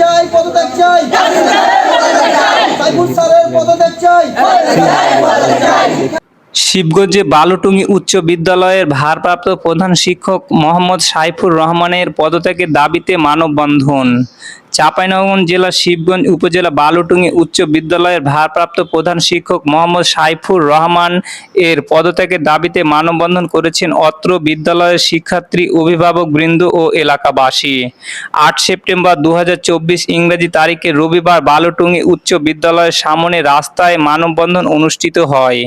চাই, পদত্যাগ চাই। শিবগঞ্জে বালুটুঙ্গি উচ্চ বিদ্যালয়ের ভারপ্রাপ্ত প্রধান শিক্ষক মোহাম্মদ সাইফুর রহমানের পদত্যাগের দাবিতে মানববন্ধন। চাঁপাইনবাবগঞ্জ জেলার শিবগঞ্জ উপজেলা বালুটুঙ্গি উচ্চ বিদ্যালয়ের ভারপ্রাপ্ত প্রধান শিক্ষক মোহাম্মদ সাইফুর রহমান এর পদত্যাগের দাবিতে মানববন্ধন করেছেন অত্র বিদ্যালয়ের শিক্ষার্থী, অভিভাবক বৃন্দ ও এলাকাবাসী। আট সেপ্টেম্বর দু হাজার চব্বিশ ইংরেজি তারিখে রবিবার বালুটুঙ্গি উচ্চ বিদ্যালয়ের সামনে রাস্তায় মানববন্ধন অনুষ্ঠিত হয়।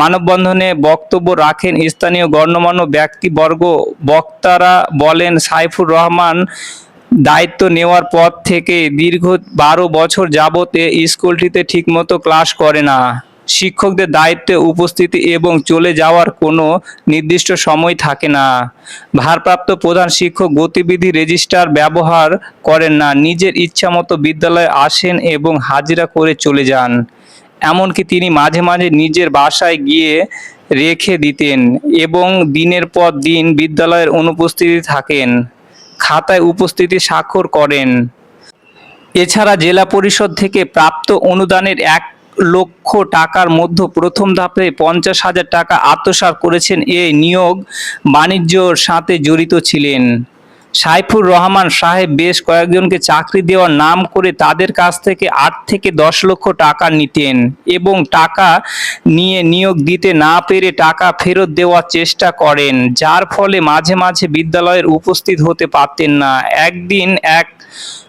মানববন্ধনে বক্তব্য রাখেন স্থানীয় গণ্যমান্য ব্যক্তিবর্গ বক্তারা বলেন, সাইফুর রহমান দায়িত্ব নেওয়ার পর থেকে দীর্ঘ বারো বছর যাবত স্কুলটিতে ঠিকমতো ক্লাস করে না। শিক্ষকদের দায়িত্বে উপস্থিতি এবং চলে যাওয়ার কোনো নির্দিষ্ট সময় থাকে না। ভারপ্রাপ্ত প্রধান শিক্ষক গতিবিধি রেজিস্টার ব্যবহার করেন না, নিজের ইচ্ছামতো বিদ্যালয়ে আসেন এবং হাজিরা করে চলে যান। এমনকি তিনি মাঝে মাঝে নিজের বাসায় গিয়ে রেখে দিতেন এবং দিনের পর দিন বিদ্যালয়ের অনুপস্থিতি থাকেন। খাতায় উপস্থিতি স্বাক্ষর করেন। এছাড়া জেলা পরিষদ থেকে প্রাপ্ত অনুদানের এক লক্ষ টাকার মধ্যে প্রথম ধাপে পঞ্চাশ হাজার টাকা আত্মসার করেছেন। এই নিয়োগ বাণিজ্যর সাথে জড়িত ছিলেন। সাইফুর রহমান সাহেব বেশ কয়েকজনকে চাকরি দেওয়ার নাম করে তাদের কাছ থেকে আট থেকে দশ লক্ষ টাকা নিতেন এবং টাকা নিয়ে নিয়োগ দিতে না পেরে টাকা ফেরত দেওয়ার চেষ্টা করেন, যার ফলে মাঝে মাঝে বিদ্যালয়ের উপস্থিত হতে পারতেন না। একদিন এক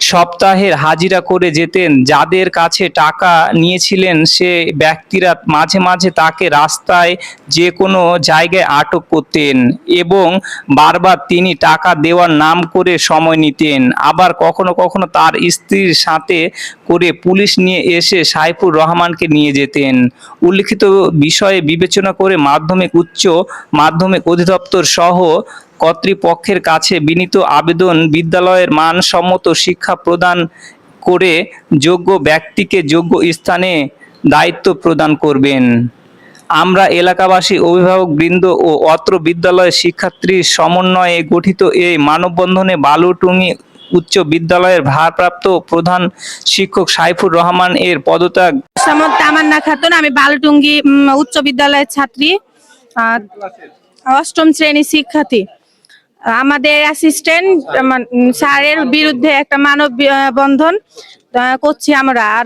সপ্তাহের হাজিরা করে যেতেন, যাদের কাছে টাকা নিয়েছিলেন সে ব্যক্তিরা মাঝে মাঝে তাকে রাস্তায় যে কোনো জায়গায় আটক করতেন এবং বারবার তিনি টাকা দেওয়ার নাম করে সময় নিতেন। আবার কখনো কখনো তার স্ত্রীর সাথে করে পুলিশ নিয়ে এসে সাইফুর রহমানকে নিয়ে যেতেন। উল্লিখিত বিষয়ে বিবেচনা করে মাধ্যমিক, উচ্চ মাধ্যমিক অধিদপ্তর সহ কর্তৃপক্ষের কাছে বিনীত আবেদন বিদ্যালয়ের মানসম্মত শিক্ষা প্রদান করে যোগ্য ব্যক্তিকে যোগ্য স্থানে দায়িত্ব প্রদান করবেন। আমরা এলাকাবাসী অভিভাবক বৃন্দ ও অত্র বিদ্যালয়ের শিক্ষার্থীর সমন্বয়ে গঠিত এই মানববন্ধনে বালুটুঙ্গি উচ্চ বিদ্যালয়ের ভারপ্রাপ্ত প্রধান শিক্ষক সাইফুর রহমান এর পদত্যাগ। সামন্ত তামান্না খাতুন আমি বালুটুঙ্গি উচ্চ বিদ্যালয়ের ছাত্রী অষ্টম শ্রেণি শিক্ষার্থী। আমাদের অ্যাসিস্ট্যান্ট স্যারের বিরুদ্ধে একটা মানব বন্ধন করছি আমরা। আর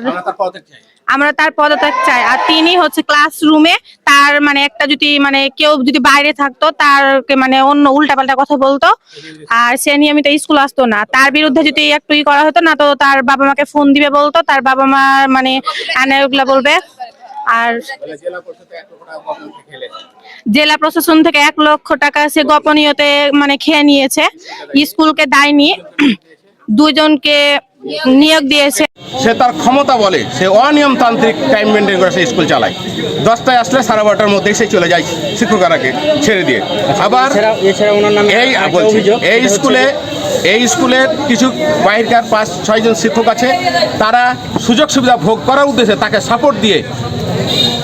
আমরা তার পদত্যাগ চাই। আর তিনি হচ্ছে ক্লাসরুমে তার মানে একটা যদি মানে কেউ যদি বাইরে থাকতো, তারকে মানে অন্য উল্টাপাল্টা কথা বলতো। আর সে নিয়মিত স্কুল আসতো না। তার বিরুদ্ধে যদি একটু ই করা হতো না, তো তার বাবা মাকে ফোন দিবে বলতো, তার বাবা মা মানে আনে বলবে। আর জেলা প্রশাসন থেকে এক লক্ষ টাকা সে গোপনীয়তে মানে খেয়ে নিয়েছে। স্কুলকে দেয়নি। দুজনকে নিয়োগ দিয়েছে। সে তার ক্ষমতা বলে সে অনিয়মতান্ত্রিক টাইম মেনটেন করে সে স্কুল চালায়। দশটায় আসলে সাড়ে বারোটার মধ্যেই সে চলে যায় শিক্ষকারাকে ছেড়ে দিয়ে। আবার এই বলছি, এই স্কুলে এই স্কুলে কিছু বাইরকার পাঁচ ছয়জন শিক্ষক আছে তারা সুযোগ সুবিধা ভোগ করার উদ্দেশ্যে তাকে সাপোর্ট দিয়ে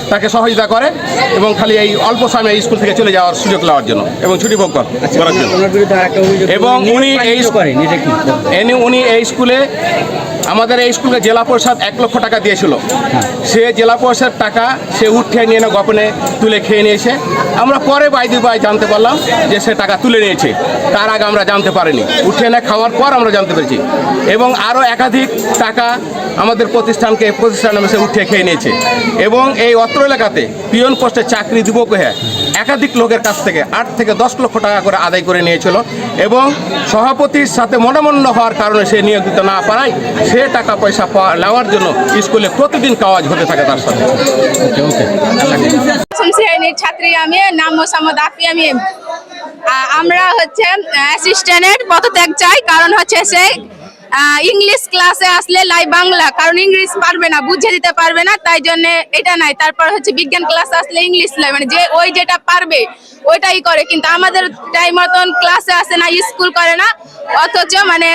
তাকে সহযোগিতা করে এবং খালি এই অল্প সময়ে এই স্কুল থেকে চলে যাওয়ার সুযোগ নেওয়ার জন্য এবং ছুটি ভোগ কর- করার জন্য। এবং উনি এই উনি এই স্কুলে আমাদের এই স্কুলে জেলা পরিষদ এক লক্ষ টাকা দিয়েছিল। সে জেলা পরিষদ টাকা সে উঠে নিয়ে না গোপনে তুলে খেয়ে নিয়েছে। আমরা পরে বাইদি বাই জানতে পারলাম যে সে টাকা তুলে নিয়েছে। তার আগে আমরা জানতে পারিনি। উঠে না খাওয়ার পর আমরা জানতে পেরেছি। এবং আরও একাধিক টাকা আমাদের প্রতিষ্ঠানকে প্রতিষ্ঠান সে উঠে খেয়ে নিয়েছে। এবং এই অত্র এলাকাতে পিয়ন পোস্টে চাকরি দিব কহে একাধিক লোকের কাছ থেকে আট থেকে দশ লক্ষ টাকা করে আদায় করে নিয়েছিল এবং সভাপতির সাথে মনোমন্য হওয়ার কারণে সে নিয়োগ দিতে না পারায় সে টাকা পয়সা নেওয়ার জন্য স্কুলে প্রতিদিন কাজ হতে থাকে তার সাথে। ছাত্রী আমি নাম মোসাম্মদ আফি আমি। আমরা হচ্ছে অ্যাসিস্ট্যান্টের পদত্যাগ চাই কারণ হচ্ছে সে ইংলিশ ক্লাসে আসলে লাই বাংলা, কারণ ইংলিশ পারবে না, বুঝে দিতে পারবে না, তাই জন্য এটা নাই। তারপর হচ্ছে বিজ্ঞান ক্লাস আসলে ইংলিশ লাই মানে যে ওই যেটা পারবে, ওইটাই করে। কিন্তু আমাদের টাইম মতন ক্লাসে আসে না স্কুল করে না, অথচ মানে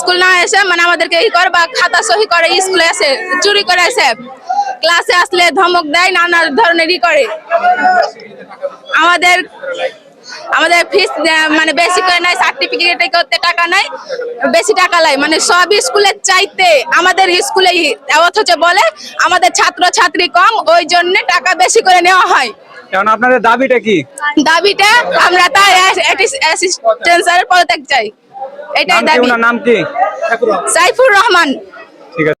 স্কুল না এসে মানে আমাদেরকে ই করে বা খাতা সহি করে স্কুলে এসে, চুরি করে এসে ক্লাসে আসলে ধমক দেয় নানা ধরনের ই করে। আমাদের আমাদের ফিস মানে বেশি করে নাই সার্টিফিকেট করতে টাকা নাই বেশি টাকা লাই মানে সব স্কুলের চাইতে আমাদের স্কুলে অথচ বলে আমাদের ছাত্র ছাত্রী কম ওই জন্য টাকা বেশি করে নেওয়া হয়। কারণ আপনাদের দাবিটা কি? দাবিটা আমরা তার অ্যাসিস্ট্যান্ট স্যারের পদত্যাগ চাই। এটাই দাবি। নাম কি? সাইফুর রহমান। ঠিক আছে।